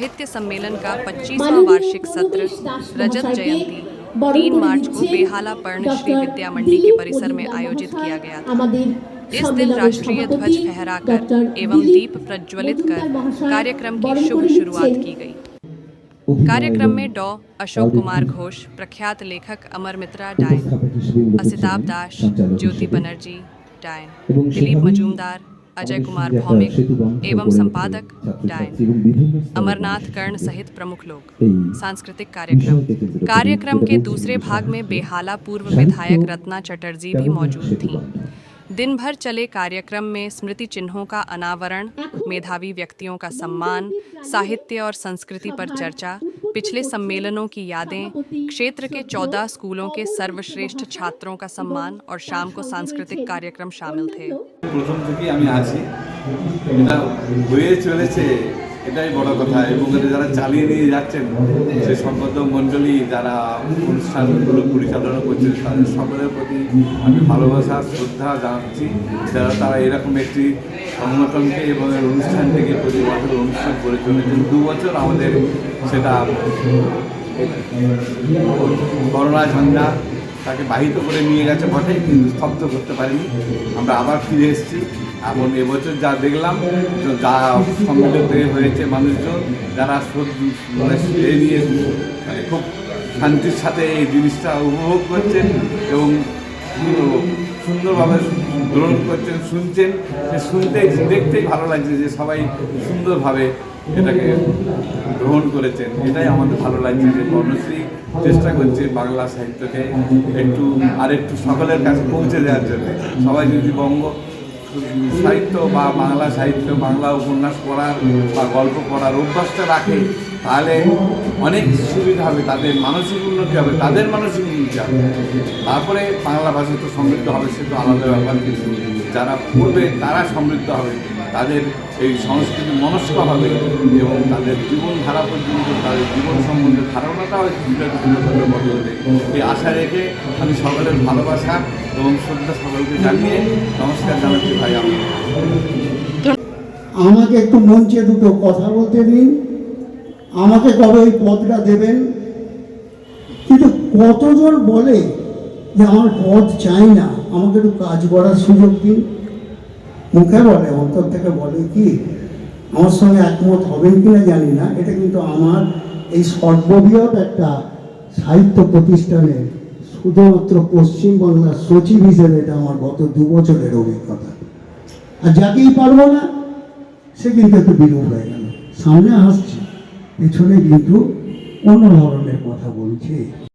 साहित्य सम्मेलन का पच्चीसवां वार्षिक सत्र रजत जयंती तीन मार्च को बेहाला पर्ण श्री विद्या मंडी के परिसर में आयोजित किया गया था। इस दिन राष्ट्रीय ध्वज फहराकर एवं दीप प्रज्वलित कर कार्यक्रम की शुभ शुरुआत की गई। कार्यक्रम में डॉ. अशोक कुमार घोष प्रख्यात लेखक अमर मित्रा डायन असिताभ दास ज्योति बनर्जी डायन दिलीप मजूमदार अजय कुमार भौमिक एवं संपादक डायन अमरनाथ कर्ण सहित प्रमुख लोग। सांस्कृतिक कार्यक्रम। कार्यक्रम के दूसरे भाग में बेहाला पूर्व विधायक रत्ना चटर्जी भी मौजूद थीं। दिन भर चले कार्यक्रम में स्मृति चिन्हों का अनावरण मेधावी व्यक्तियों का सम्मान साहित्य और संस्कृति पर चर्चा पिछले सम्मेलनों की यादें क्षेत्र के चौदह स्कूलों के सर्वश्रेष्ठ छात्रों का सम्मान और शाम को सांस्कृतिक कार्यक्रम शामिल थे। এটাই বড় কথা। এবং এটা যারা চালিয়ে নিয়ে যাচ্ছেন সেই সম্পাদক মণ্ডলী, যারা অনুষ্ঠানগুলো পরিচালনা করছেন, তাদের সকলের প্রতি আমি ভালোবাসা, শ্রদ্ধা জানাচ্ছি। যারা তারা এরকম একটি সংগঠনকে এবং এর অনুষ্ঠানটিকে প্রতি বছর অনুষ্ঠান করে চলেছেন। দু বছর আমাদের সেটা করোনা ঝঞ্ঝা তাকে বাহিত করে নিয়ে গেছে বটে, কিন্তু স্তব্ধ করতে পারিনি। আমরা আবার ফিরে এসেছি। এখন এবছর যা দেখলাম, যে সম্মিলিত হয়েছে মানুষজন, যারা মানে এ নিয়ে মানে খুব শান্তির সাথে এই জিনিসটা উপভোগ করছেন এবং সুন্দরভাবে গ্রহণ করছেন, শুনছেন। সে শুনতে, দেখতেই ভালো লাগছে যে সবাই সুন্দরভাবে এটাকে গ্রহণ করেছেন। এটাই আমাদের ভালো লাগছে যে কর্ণশ্রী চেষ্টা করছে বাংলা সাহিত্যকে একটু আর একটু সকলের কাছে পৌঁছে দেওয়ার জন্য। সবাই যদি বঙ্গ সাহিত্য বা বাংলা সাহিত্য, বাংলা উপন্যাস পড়ার বা গল্প পড়ার অভ্যাসটা রাখে, তাহলে অনেক সুবিধা হবে, তাদের মানসিক উন্নতি হবে, তাদের মানসিক উন্নতি হবে। তারপরে বাংলা ভাষা তো সমৃদ্ধ হবে, সে তো আলাদা ব্যাপার কিন্তু। যারা পড়বে তারা সমৃদ্ধ হবে। তাদের এই সংস্কৃতি মনস্ক হবে এবং তাদের জীবনধারা পর্যন্ত, তাদের জীবন সম্বন্ধে ধারণাটাও ধীরে ধীরে ধীরে বদলবে এই আশা রেখে আমি সকলের ভালোবাসা এবং শ্রদ্ধা সকলকে জানিয়ে নমস্কার জানাচ্ছি ভাই আমি আমাকে একটু মঞ্চে দুটো কথা বলতে দিন। আমাকে কবে ওই পদটা দেবেন? কিন্তু কতজন বলে যে আমার পদ চাই না? আমাকে একটু কাজ করার সুযোগ দিন। মুখে বলে, অন্তর থেকে বলে কি, আমার সঙ্গে একমত হবেন কিনা জানি না। এটা কিন্তু আমার এই সর্ববৃহৎ একটা সাহিত্য প্রতিষ্ঠানের শুধুমাত্র পশ্চিমবাংলার সচিব হিসেবে এটা আমার গত দু বছরের অভিজ্ঞতা। আর যাকেই পারব না, সে কিন্তু একটু বিরূপ হয়ে গেল। সামনে আসছে, পেছনে কিন্তু অন্য ধরনের কথা বলছে।